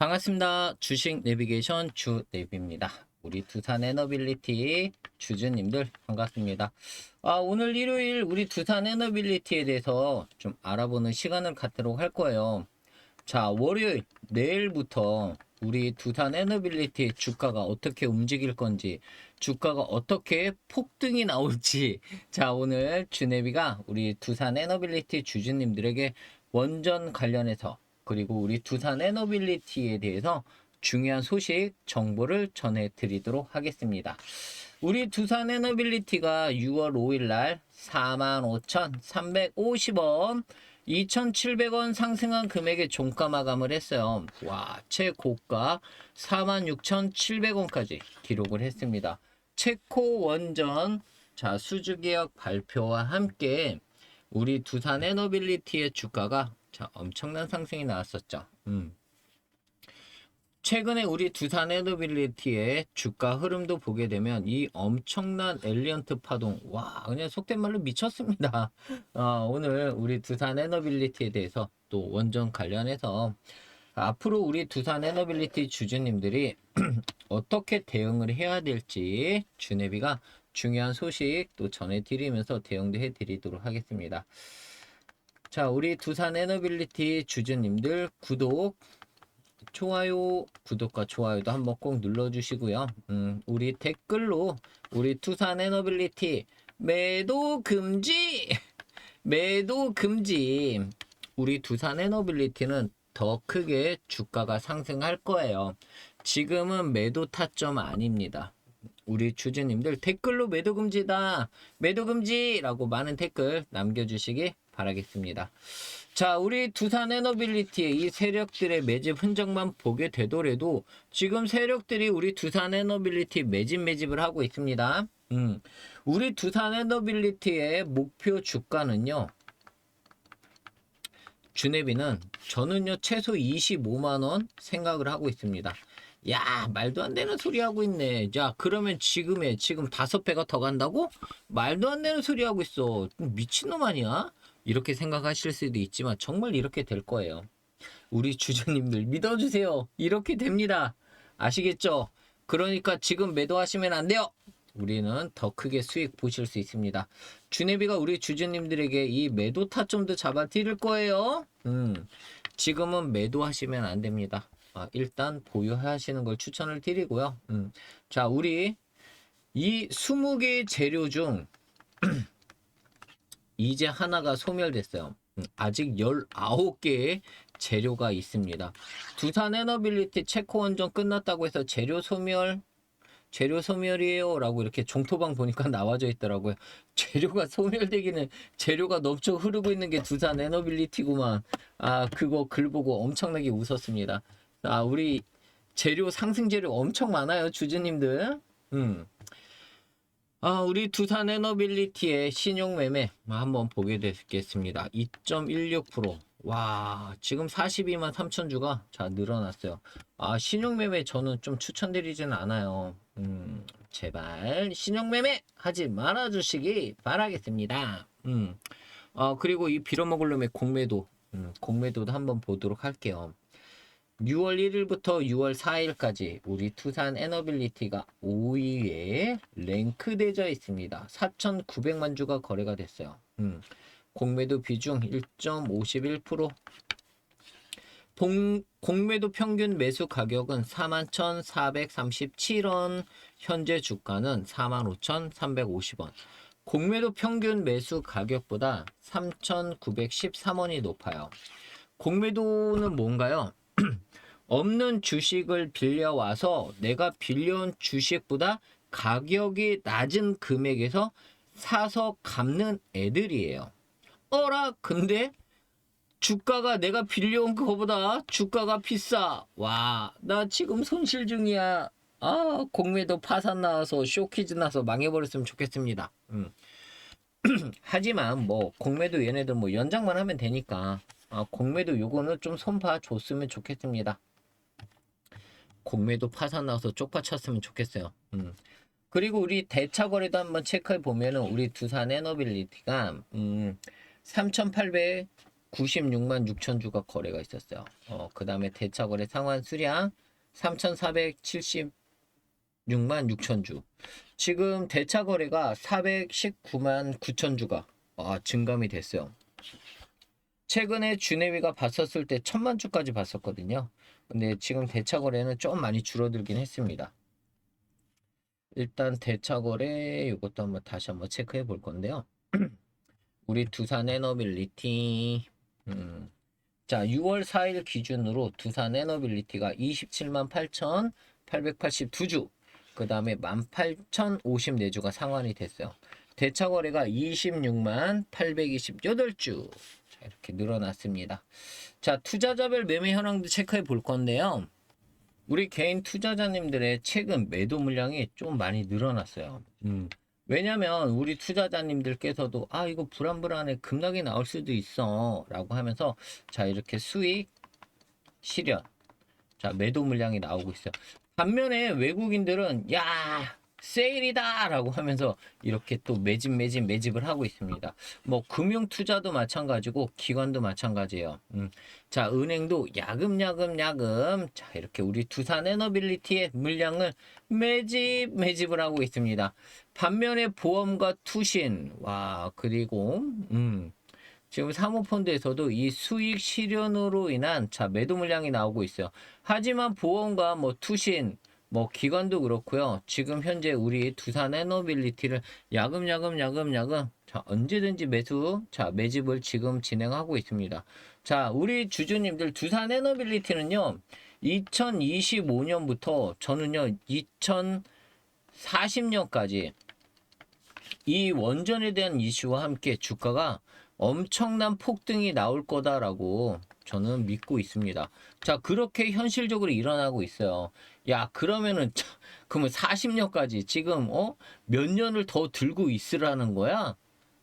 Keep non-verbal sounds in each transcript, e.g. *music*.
반갑습니다. 주식 내비게이션 주 내비입니다. 우리 두산 에너빌리티 주주님들 반갑습니다. 아, 오늘 일요일 우리 두산 에너빌리티에 대해서 좀 알아보는 시간을 갖도록 할 거예요. 자, 월요일 내일부터 우리 두산 에너빌리티의 주가가 어떻게 움직일 건지, 주가가 어떻게 폭등이 나올지, *laughs* 자, 오늘 주네비가 우리 두산 에너빌리티 주주님들에게 원전 관련해서 그리고 우리 두산 에너빌리티에 대해서 중요한 소식, 정보를 전해드리도록 하겠습니다. 우리 두산 에너빌리티가 6월 5일 날 45,350원, 2,700원 상승한 금액의 종가 마감을 했어요. 와, 최고가 46,700원까지 기록을 했습니다. 체코 원전 자 수주계약 발표와 함께 우리 두산 에너빌리티의 주가가 자 엄청난 상승이 나왔었죠. 음. 최근에 우리 두산 에너빌리티의 주가 흐름도 보게 되면 이 엄청난 엘리언트 파동 와 그냥 속된 말로 미쳤습니다. *laughs* 어, 오늘 우리 두산 에너빌리티에 대해서 또 원전 관련해서 앞으로 우리 두산 에너빌리티 주주님들이 *clears throat* 어떻게 대응을 해야 될지 주네비가 중요한 소식 또 전해드리면서 대응도 해드리도록 하겠습니다. 자, 우리 두산 에너빌리티 주주님들 구독, 좋아요, 구독과 좋아요도 한번 꼭 눌러주시고요. 음, 우리 댓글로 우리 두산 에너빌리티 매도 금지, 매도 금지. 우리 두산 에너빌리티는 더 크게 주가가 상승할 거예요. 지금은 매도 타점 아닙니다. 우리 주주님들 댓글로 매도 금지다, 매도 금지라고 많은 댓글 남겨 주시기 바라겠습니다. 자, 우리 두산 에너빌리티의 이 세력들의 매집 흔적만 보게 되더라도 지금 세력들이 우리 두산 에너빌리티 매집 매집을 하고 있습니다. 음, 우리 두산 에너빌리티의 목표 주가는요. 주네비는 저는요 최소 25만 원 생각을 하고 있습니다. 야 말도 안 되는 소리 하고 있네. 자 그러면 지금에 지금 다섯 배가 더 간다고? 말도 안 되는 소리 하고 있어. 미친놈 아니야? 이렇게 생각하실 수도 있지만 정말 이렇게 될 거예요. 우리 주주님들 믿어주세요. 이렇게 됩니다. 아시겠죠? 그러니까 지금 매도하시면 안 돼요. 우리는 더 크게 수익 보실 수 있습니다. 주네비가 우리 주주님들에게 이 매도 타점도 잡아 드릴 거예요. 음, 지금은 매도하시면 안 됩니다. 아, 일단 보유하시는 걸 추천을 드리고요. 음, 자, 우리 이 20개의 재료 중 이제 하나가 소멸됐어요. 음, 아직 19개의 재료가 있습니다. 두산 에너빌리티 체코 원전 끝났다고 해서 재료 소멸 재료 소멸이에요 라고 이렇게 종토방 보니까 *laughs* 나와져 있더라고요. 재료가 소멸되기는 재료가 넘쳐 흐르고 있는 게 두산 에너빌리티구만. 아 그거 글 보고 엄청나게 웃었습니다. 아 우리 재료 상승 재료 엄청 많아요 주주님들. 음. 아, 우리 두산 에너빌리티의 신용 매매 한번 보게 되겠습니다. 2.16%. 와, 지금 42만 3천 주가 자 늘어났어요. 아, 신용 매매 저는 좀 추천드리지는 않아요. 음, 제발 신용 매매 하지 말아 주시기 바라겠습니다. 음. 어, 그리고 이 빌어먹을 놈의 공매도 음, 공매도도 한번 보도록 할게요. 6월 1일부터 6월 4일까지 우리 투산 에너빌리티가 5위에 랭크되어 있습니다. 4,900만 주가 거래가 됐어요. 음, 공매도 비중 1.51%. 동, 공매도 평균 매수 가격은 41,437원, 현재 주가는 45,350원. 공매도 평균 매수 가격보다 3,913원이 높아요. 공매도는 뭔가요? *clears throat* 없는 주식을 빌려와서 내가 빌려온 주식보다 가격이 낮은 금액에서 사서 갚는 애들이에요. 어라, 근데 주가가 내가 빌려온 그거보다 주가가 비싸. 와, 나 지금 손실 중이야. 아, 공매도 파산 나와서 쇼키즈 나서 망해버렸으면 좋겠습니다. 음. *clears throat* 하지만 뭐 공매도 얘네들 뭐 연장만 하면 되니까 아, 공매도 요거는 좀 손봐 줬으면 좋겠습니다. 공매도 파산 나와서 쪽파쳤으면 좋겠어요. 음. 그리고 우리 대차 거래도 한번 체크해 보면은 우리 두산 에너빌리티가 음, 3,800 96만 6천 주가 거래가 있었어요. 어, 그 다음에 대차 거래 상환 수량 3,476만 6천 주. 지금 대차 거래가 419만 9천 주가 아, 증감이 됐어요. 최근에 주네비가 봤었을 때 천만 주까지 봤었거든요. 근데 지금 대차 거래는 좀 많이 줄어들긴 했습니다. 일단 대차 거래 이것도 한번 다시 한번 체크해 볼 건데요. *clears throat* 우리 두산 에너빌리티 음. 자 6월 4일 기준으로 두산 에너빌리티가 27만 8,882주 그 다음에 18,054주가 상환이 됐어요. 대차 거래가 26만 828주 자, 이렇게 늘어났습니다. 자 투자자별 매매 현황도 체크해 볼 건데요. 우리 개인 투자자님들의 최근 매도 물량이 좀 많이 늘어났어요. 음. 왜냐면 우리 투자자님들께서도 아 이거 불안불안해 급락이 나올 수도 있어 라고 하면서 자 이렇게 수익 실현 자 매도 물량이 나오고 있어요 반면에 외국인들은 야 세일이다! 라고 하면서 이렇게 또 매집 매집 매집을 하고 있습니다. 뭐 금융 투자도 마찬가지고 기관도 마찬가지예요. 음. 자 은행도 야금 야금 야금. 자 이렇게 우리 두산 에너빌리티의 물량을 매집 매집을 하고 있습니다. 반면에 보험과 투신. 와 그리고 음. 지금 사모펀드에서도 이 수익 실현으로 인한 자 매도 물량이 나오고 있어요. 하지만 보험과 뭐 투신 뭐 기관도 그렇고요. 지금 현재 우리 두산 에너빌리티를 야금야금 야금야금 자 언제든지 매수 자 매집을 지금 진행하고 있습니다. 자 우리 주주님들 두산 에너빌리티는요 2025년부터 저는요 2040년까지 이 원전에 대한 이슈와 함께 주가가 엄청난 폭등이 나올 거다라고 저는 믿고 있습니다. 자, 그렇게 현실적으로 일어나고 있어요. 야, 그러면은, 차, 그러면 40년까지 지금, 어? 몇 년을 더 들고 있으라는 거야?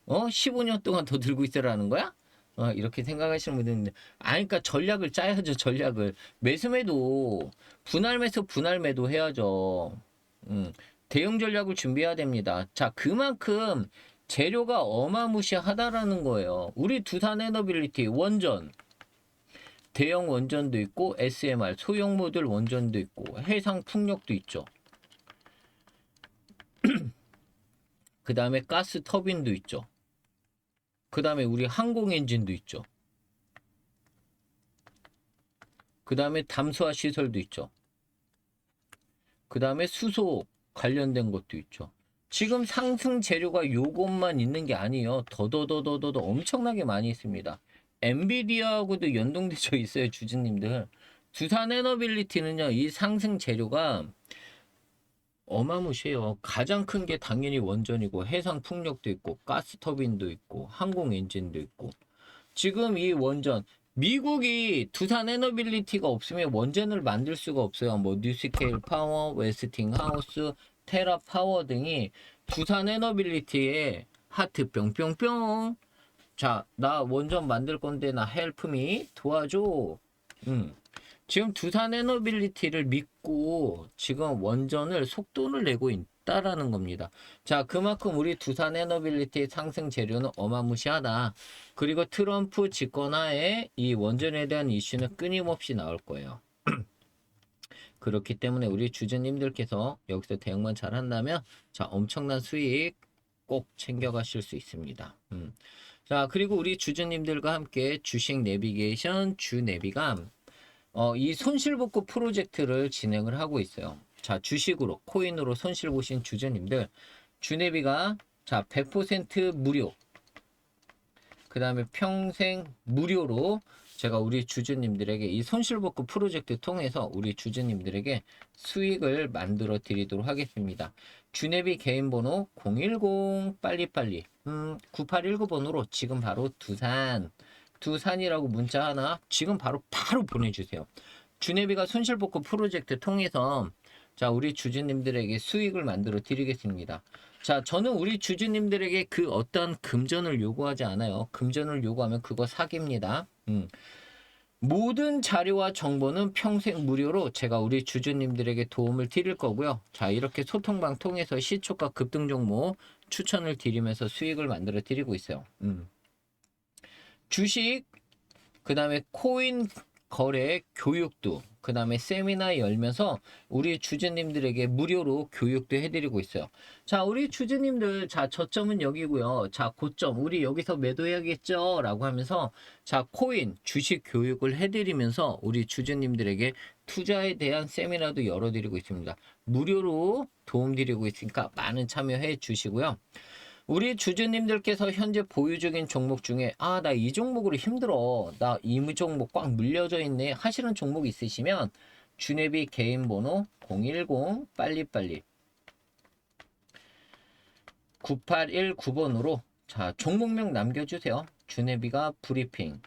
어? 15년 동안 더 들고 있으라는 거야? 어, 이렇게 생각하시는 분들 있는데, 아니, 그러니까 전략을 짜야죠, 전략을. 매수매도, 분할 매수, 분할 매도 해야죠. 음, 대응 전략을 준비해야 됩니다. 자, 그만큼 재료가 어마무시하다라는 거예요. 우리 두산 에너빌리티 원전 대형 원전도 있고 SMR 소형 모듈 원전도 있고 해상 풍력도 있죠. *clears throat* 그 다음에 가스 터빈도 있죠. 그 다음에 우리 항공 엔진도 있죠. 그 다음에 담수화 시설도 있죠. 그 다음에 수소 관련된 것도 있죠. 지금 상승 재료가 요것만 있는 게 아니에요. 더더더더더 엄청나게 많이 있습니다. 엔비디아하고도 연동되어 있어요, 주주님들. 두산 에너빌리티는요, 이 상승 재료가 어마무시해요. 가장 큰 게 당연히 원전이고, 해상 풍력도 있고, 가스 터빈도 있고, 항공 엔진도 있고. 지금 이 원전, 미국이 두산 에너빌리티가 없으면 원전을 만들 수가 없어요. 뭐, 뉴스케일 파워, 웨스팅 하우스, 테라 파워 등이 두산 에너빌리티의 하트 뿅뿅뿅 자, 나 원전 만들 건데 나 헬프미 도와줘. 음. 지금 두산 에너빌리티를 믿고 지금 원전을 속도를 내고 있다라는 겁니다. 자, 그만큼 우리 두산 에너빌리티의 상승 재료는 어마무시하다. 그리고 트럼프 집권하에 이 원전에 대한 이슈는 끊임없이 나올 거예요. *clears throat* 그렇기 때문에 우리 주주님들께서 여기서 대응만 잘 한다면 자 엄청난 수익 꼭 챙겨가실 수 있습니다. 음. 자 그리고 우리 주주님들과 함께 주식 내비게이션 주내비가 어, 이 손실복구 프로젝트를 진행을 하고 있어요. 자 주식으로 코인으로 손실 보신 주주님들 주내비가 자 100% 무료 그 다음에 평생 무료로 제가 우리 주주님들에게 이 손실복구 프로젝트 통해서 우리 주주님들에게 수익을 만들어 드리도록 하겠습니다. 주네비 개인 번호 010 빨리빨리 음, 9819번으로 지금 바로 두산 두산이라고 문자 하나 지금 바로 바로 보내주세요. 주네비가 손실복구 프로젝트 통해서 자 우리 주주님들에게 수익을 만들어 드리겠습니다. 자 저는 우리 주주님들에게 그 어떤 금전을 요구하지 않아요. 금전을 요구하면 그거 사기입니다. 음. 모든 자료와 정보는 평생 무료로 제가 우리 주주님들에게 도움을 드릴 거고요. 자, 이렇게 소통방 통해서 시초가 급등 종목 추천을 드리면서 수익을 만들어 드리고 있어요. 음. 주식 그 다음에 코인 거래 교육도 그 다음에 세미나 열면서 우리 주주님들에게 무료로 교육도 해드리고 있어요. 자, 우리 주주님들, 자, 저점은 여기고요. 자, 고점, 우리 여기서 매도해야겠죠? 라고 하면서, 자, 코인, 주식 교육을 해드리면서 우리 주주님들에게 투자에 대한 세미나도 열어드리고 있습니다. 무료로 도움드리고 있으니까 많은 참여해 주시고요. 우리 주주님들께서 현재 보유 중인 종목 중에 아 나 이 종목으로 힘들어. 나 이 종목 꽉 물려져 있네. 하시는 종목 있으시면 주네비 개인 번호 010 빨리빨리 9819번으로 자 종목명 남겨주세요. 주네비가 브리핑.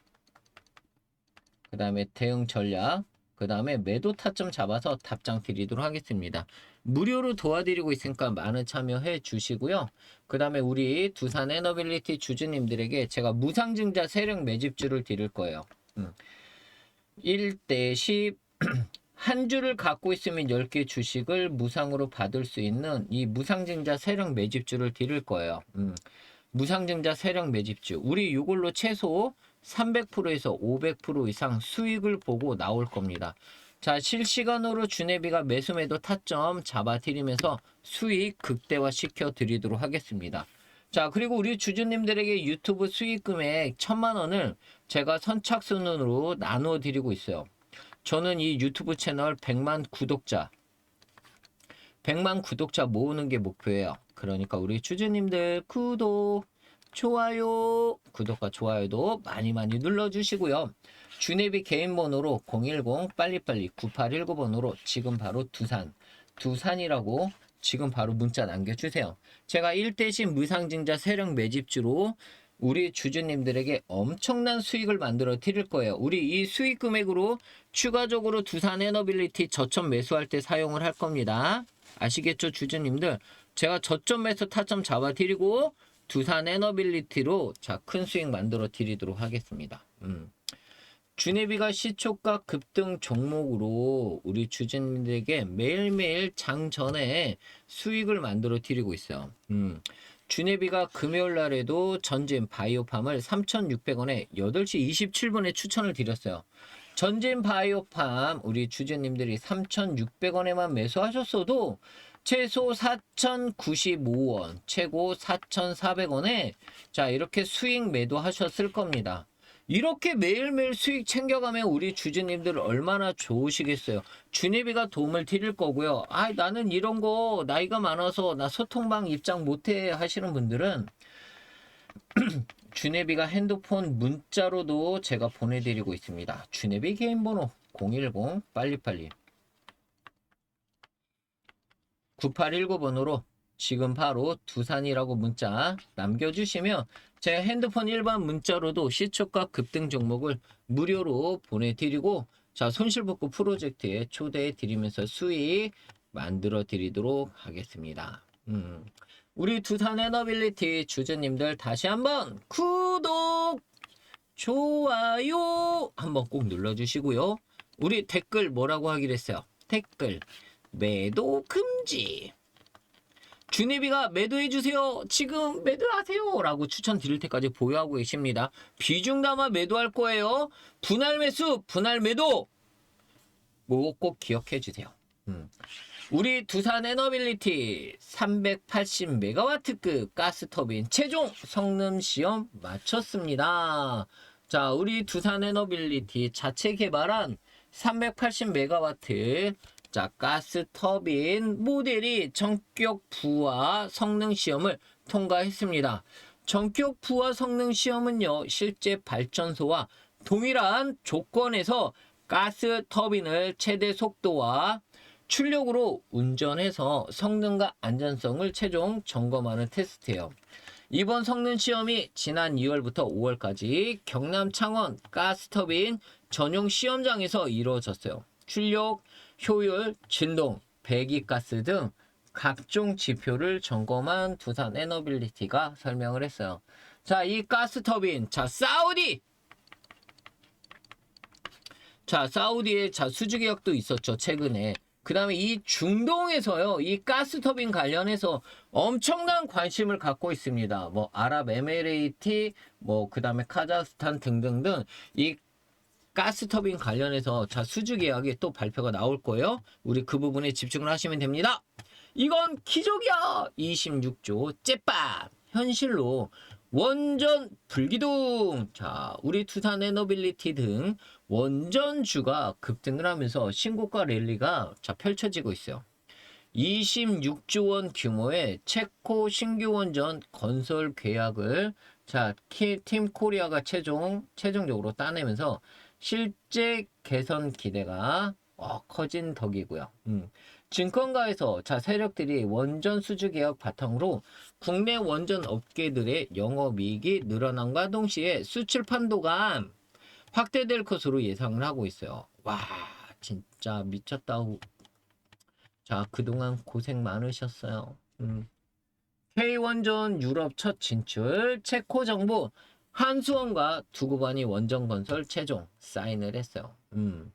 그 다음에 대응 전략 그 다음에 매도 타점 잡아서 답장 드리도록 하겠습니다 무료로 도와드리고 있으니까 많은 참여해 주시고요. 그 다음에 우리 두산 에너빌리티 주주님들에게 제가 무상증자 세력 매집주를 드릴 거예요. 음. 1대 10. *clears throat* 한 주를 갖고 있으면 10개 주식을 무상으로 받을 수 있는 이 무상증자 세력 매집주를 드릴 거예요. 음. 무상증자 세력 매집주. 우리 이걸로 최소 300%에서 500% 이상 수익을 보고 나올 겁니다. 자, 실시간으로 주네비가 매수매도 타점 잡아드리면서 수익 극대화 시켜 드리도록 하겠습니다. 자, 그리고 우리 주주님들에게 유튜브 수익 금액 천만 원을 제가 선착순으로 나누어 드리고 있어요. 저는 이 유튜브 채널 100만 구독자, 100만 구독자 모으는 게 목표예요. 그러니까 우리 주주님들 구독, 좋아요, 구독과 좋아요도 많이 많이 눌러주시고요. 주네비 개인 번호로 010 빨리빨리 9819번으로 지금 바로 두산 두산이라고 지금 바로 문자 남겨주세요. 제가 1대신 무상증자 세력 매집주로 우리 주주님들에게 엄청난 수익을 만들어 드릴 거예요. 우리 이 수익 금액으로 추가적으로 두산 에너빌리티 저점 매수할 때 사용을 할 겁니다. 아시겠죠, 주주님들? 제가 저점 매수 타점 잡아 드리고 두산 에너빌리티로 자, 큰 수익 만들어 드리도록 하겠습니다. 음. 주네비가 시초가 급등 종목으로 우리 주주님들에게 매일매일 장 전에 수익을 만들어 드리고 있어요. 음. 주네비가 금요일 날에도 전진 바이오팜을 3,600원에 8시 27분에 추천을 드렸어요. 전진 바이오팜 우리 주주님들이 3,600원에만 매수하셨어도 최소 4,095원, 최고 4,400원에 자 이렇게 수익 매도하셨을 겁니다. 이렇게 매일매일 수익 챙겨가면 우리 주주님들 얼마나 좋으시겠어요. 주니비가 도움을 드릴 거고요. 아, 나는 이런 거 나이가 많아서 나 소통방 입장 못해 하시는 분들은 *clears throat* 주네비가 핸드폰 문자로도 제가 보내드리고 있습니다. 주네비 개인 번호 010 빨리빨리 9819번으로 지금 바로 두산이라고 문자 남겨주시면 제 핸드폰 일반 문자로도 시초가 급등 종목을 무료로 보내드리고 자 손실복구 프로젝트에 초대해 드리면서 수익 만들어 드리도록 하겠습니다. 음. 우리 두산 에너빌리티 주주님들 다시 한번 구독 좋아요 한번 꼭 눌러주시고요. 우리 댓글 뭐라고 하기로 했어요? 댓글 매도 금지 주니비가 매도해주세요. 지금 매도하세요. 라고 추천드릴 때까지 보유하고 계십니다. 비중 담아 매도할 거예요. 분할 매수, 분할 매도. 뭐 꼭 기억해 주세요. 음. 우리 두산 에너빌리티 380메가와트급 가스터빈 최종 성능 시험 마쳤습니다. 자, 우리 두산 에너빌리티 자체 개발한 380메가와트 자, 가스 터빈 모델이 전격 부하 성능 시험을 통과했습니다. 전격 부하 성능 시험은요, 실제 발전소와 동일한 조건에서 가스 터빈을 최대 속도와 출력으로 운전해서 성능과 안전성을 최종 점검하는 테스트예요. 이번 성능 시험이 지난 2월부터 5월까지 경남 창원 가스터빈 전용 시험장에서 이루어졌어요. 출력, 효율, 진동, 배기가스 등 각종 지표를 점검한 두산 에너빌리티가 설명을 했어요. 자, 이 가스 터빈, 자, 사우디! 자, 사우디에 자, 수주 계약도 있었죠, 최근에. 그 다음에 이 중동에서요, 이 가스 터빈 관련해서 엄청난 관심을 갖고 있습니다. 뭐, 아랍에미레이티, 뭐, 그 다음에 카자흐스탄 등등등, 이 가스 터빈 관련해서 자 수주 계약이 또 발표가 나올 거예요. 우리 그 부분에 집중을 하시면 됩니다. 이건 기적이야. 26조 째빠 현실로 원전 불기둥 자 우리 투산 에너빌리티 등 원전주가 급등을 하면서 신고가 랠리가 자 펼쳐지고 있어요. 26조 원 규모의 체코 신규 원전 건설 계약을 자, 키- 팀 코리아가 최종 최종적으로 따내면서 실제 개선 기대가 어, 커진 덕이고요. 음. 증권가에서 자 세력들이 원전 수주 계약 바탕으로 국내 원전 업계들의 영업이익이 늘어남과 동시에 수출 판도가 확대될 것으로 예상을 하고 있어요. 와 진짜 미쳤다. 자 그동안 고생 많으셨어요. 음. K원전 유럽 첫 진출 체코 정부 한수원과 두고반이 원전 건설 최종 사인을 했어요. 음.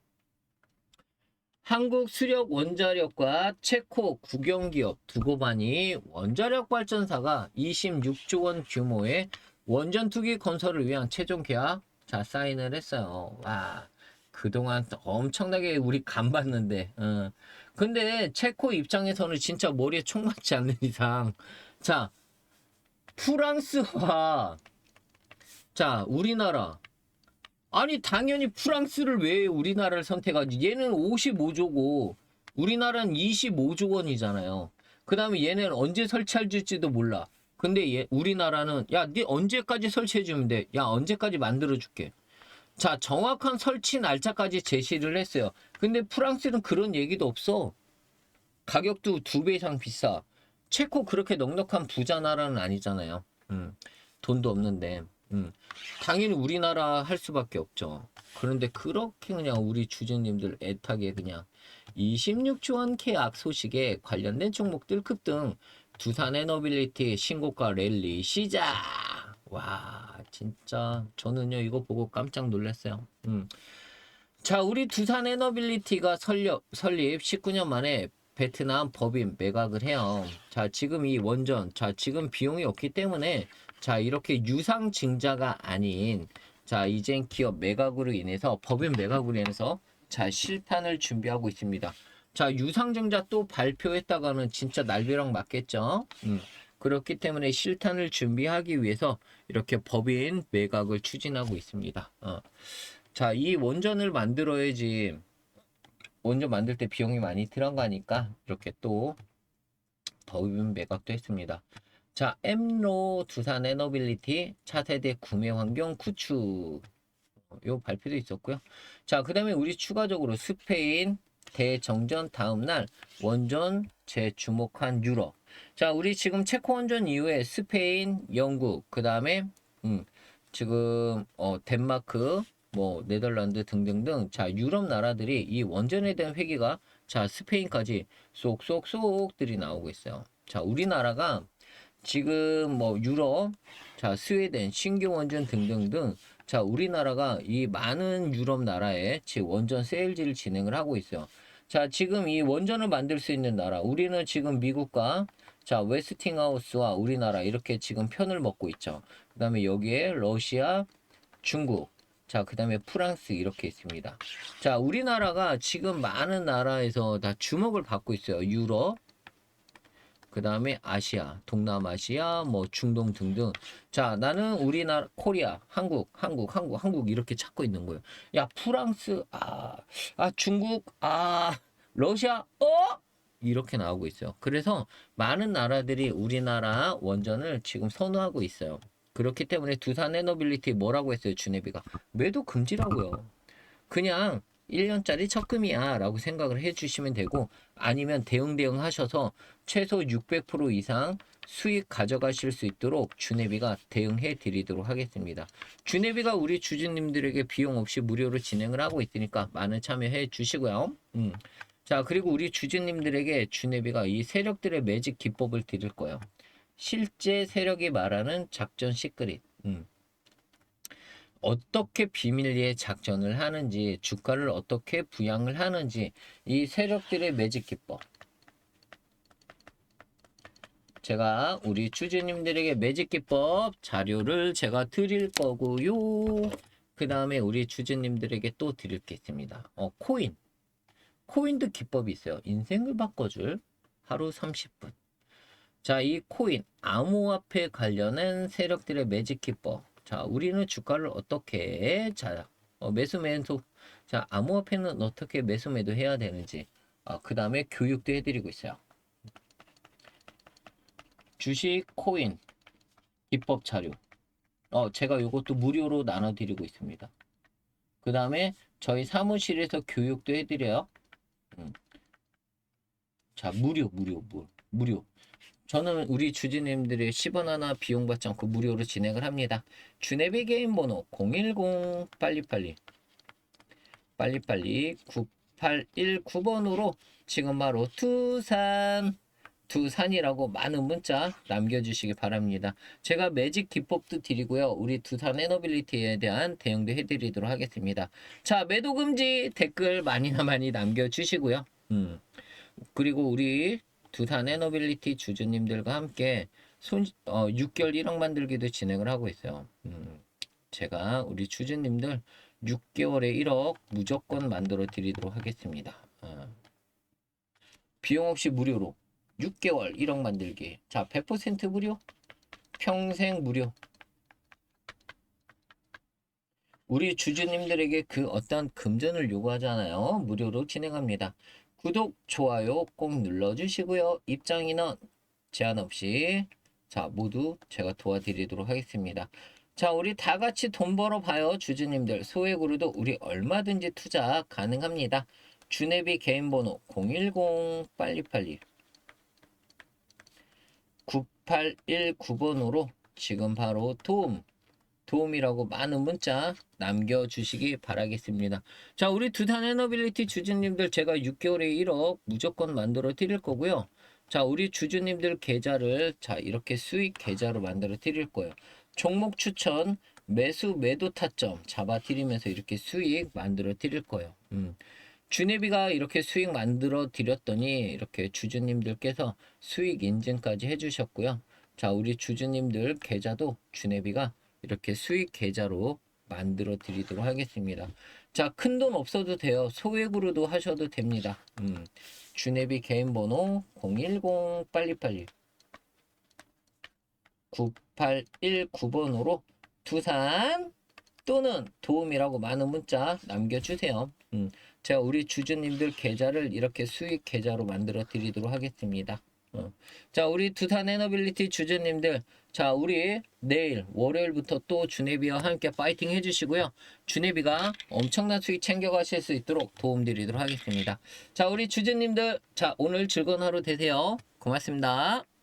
한국 수력 원자력과 체코 국영기업 두고반이 원자력 발전사가 26조 원 규모의 원전 투기 건설을 위한 최종 계약 자 사인을 했어요. 와 그동안 엄청나게 우리 간 봤는데 어. 근데 체코 입장에서는 진짜 머리에 총 맞지 않는 이상 자 프랑스와 자 우리나라. 아니 당연히 프랑스를 왜 우리나라를 선택하지? 얘는 55조고 우리나라는 25조 원이잖아요. 그 다음에 얘네는 언제 설치할 줄지도 몰라. 근데 얘 우리나라는 야 네 언제까지 설치해 주면 돼 야 언제까지 만들어 줄게. 자 정확한 설치 날짜까지 제시를 했어요. 근데 프랑스는 그런 얘기도 없어. 가격도 두 배 이상 비싸. 체코 그렇게 넉넉한 부자 나라는 아니잖아요. 음, 돈도 없는데 음, 당연히 우리나라 할 수밖에 없죠. 그런데 그렇게 그냥 우리 주주님들 애타게 그냥 26조 원 계약 소식에 관련된 종목들 급등 두산 에너빌리티 신고가 랠리 시작. 와 진짜 저는요 이거 보고 깜짝 놀랐어요. 음. 자 우리 두산 에너빌리티가 설립, 설립 19년 만에 베트남 법인 매각을 해요. 자 지금 이 원전 자 지금 비용이 없기 때문에 자 이렇게 유상 증자가 아닌 자 이젠 기업 매각으로 인해서 법인 매각으로 인해서 자 실탄을 준비하고 있습니다. 자 유상 증자 또 발표했다가는 진짜 날벼락 맞겠죠. 음, 그렇기 때문에 실탄을 준비하기 위해서 이렇게 법인 매각을 추진하고 있습니다. 어. 자 이 원전을 만들어야지 원전 만들 때 비용이 많이 들어가니까 이렇게 또 법인 매각도 했습니다. 자, 엠로 두산 에너빌리티 차세대 구매 환경 구축 요 발표도 있었고요. 자, 그다음에 우리 추가적으로 스페인 대정전 다음 날 원전 재주목한 유럽. 자, 우리 지금 체코 원전 이후에 스페인, 영국, 그다음에 음, 지금 어 덴마크, 뭐 네덜란드 등등등 자, 유럽 나라들이 이 원전에 대한 회기가 자, 스페인까지 쏙쏙쏙들이 나오고 있어요. 자, 우리나라가 지금 뭐 유럽, 자 스웨덴, 신규 원전 등등등 자 우리나라가 이 많은 유럽 나라에 지금 원전 세일즈를 진행을 하고 있어요. 자 지금 이 원전을 만들 수 있는 나라 우리는 지금 미국과 자 웨스팅하우스와 우리나라 이렇게 지금 편을 먹고 있죠. 그 다음에 여기에 러시아, 중국 자, 그 다음에 프랑스 이렇게 있습니다. 자, 우리나라가 지금 많은 나라에서 다 주목을 받고 있어요. 유럽, 그 다음에 아시아, 동남아시아, 뭐 중동 등등. 자, 나는 우리나라, 코리아, 한국, 한국, 한국, 한국 이렇게 찾고 있는 거예요. 야, 프랑스, 아, 아, 중국, 아, 러시아, 어? 이렇게 나오고 있어요. 그래서 많은 나라들이 우리나라 원전을 지금 선호하고 있어요. 그렇기 때문에 두산 에너빌리티 뭐라고 했어요, 주네비가? 매도 금지라고요. 그냥 1년짜리 적금이야 라고 생각을 해주시면 되고 아니면 대응 대응 하셔서 최소 600% 이상 수익 가져가실 수 있도록 주네비가 대응해 드리도록 하겠습니다. 주네비가 우리 주주님들에게 비용 없이 무료로 진행을 하고 있으니까 많은 참여해 주시고요. 음. 자 그리고 우리 주주님들에게 주네비가 이 세력들의 매직 기법을 드릴 거예요. 실제 세력이 말하는 작전 시크릿. 음. 어떻게 비밀리에 작전을 하는지, 주가를 어떻게 부양을 하는지, 이 세력들의 매직 기법. 제가 우리 주주님들에게 매직 기법 자료를 제가 드릴 거고요. 그 다음에 우리 주주님들에게 또 드릴 게 있습니다. 어, 코인. 코인도 기법이 있어요. 인생을 바꿔줄 하루 30분. 자, 이 코인, 암호화폐 관련한 세력들의 매직 기법. 자, 우리는 주가를 어떻게, 자, 어, 매수, 매도. 자, 암호화폐는 어떻게 매수, 매도 해야 되는지. 아, 그 다음에 교육도 해드리고 있어요. 주식, 코인, 기법 자료. 어, 제가 이것도 무료로 나눠드리고 있습니다. 그 다음에 저희 사무실에서 교육도 해드려요. 음. 자, 무료, 무료, 무, 무료. 저는 우리 주주님들의 10원 하나 비용 받지 않고 무료로 진행을 합니다. 주네비 게임 번호 010 빨리빨리 빨리빨리 9819번으로 지금 바로 투산 두산이라고 많은 문자 남겨주시기 바랍니다. 제가 매직 기법도 드리고요. 우리 두산 에너빌리티에 대한 대응도 해드리도록 하겠습니다. 자, 매도 금지 댓글 많이나 많이 남겨주시고요. 음. 그리고 우리 두산 에너빌리티 주주님들과 함께 손, 어, 6개월 1억 만들기도 진행을 하고 있어요. 음. 제가 우리 주주님들 6개월에 1억 무조건 만들어 드리도록 하겠습니다. 어. 비용 없이 무료로 6개월 1억 만들기. 자, 100% 무료. 평생 무료. 우리 주주님들에게 그 어떤 금전을 요구하잖아요. 무료로 진행합니다. 구독, 좋아요 꼭 눌러주시고요. 입장 인원 제한 없이 자 모두 제가 도와드리도록 하겠습니다. 자 우리 다 같이 돈 벌어 봐요 주주님들 소액으로도 우리 얼마든지 투자 가능합니다. 주네비 개인 번호 010 빨리빨리 9819번으로 지금 바로 도움 도움이라고 많은 문자 남겨주시기 바라겠습니다. 자, 우리 두산 에너빌리티 주주님들 제가 6개월에 1억 무조건 만들어 드릴 거고요. 자, 우리 주주님들 계좌를 자, 이렇게 수익 계좌로 만들어 드릴 거예요. 종목 추천, 매수, 매도 타점 잡아 드리면서 이렇게 수익 만들어 드릴 거예요. 음. 주네비가 이렇게 수익 만들어 드렸더니 이렇게 주주님들께서 수익 인증까지 해주셨고요. 자, 우리 주주님들 계좌도 주네비가 이렇게 수익 계좌로 만들어 드리도록 하겠습니다. 자, 큰 돈 없어도 돼요. 소액으로도 하셔도 됩니다. 음, 주네비 개인 번호 010 빨리빨리 9819번으로 두산 또는 도움이라고 많은 문자 남겨주세요. 음, 제가 우리 주주님들 계좌를 이렇게 수익 계좌로 만들어 드리도록 하겠습니다. 어. 자, 우리 두산 에너빌리티 주주님들, 자, 우리 내일 월요일부터 또 주네비와 함께 파이팅 해주시고요. 주네비가 엄청난 수익 챙겨가실 수 있도록 도움드리도록 하겠습니다. 자, 우리 주주님들, 자, 오늘 즐거운 하루 되세요. 고맙습니다.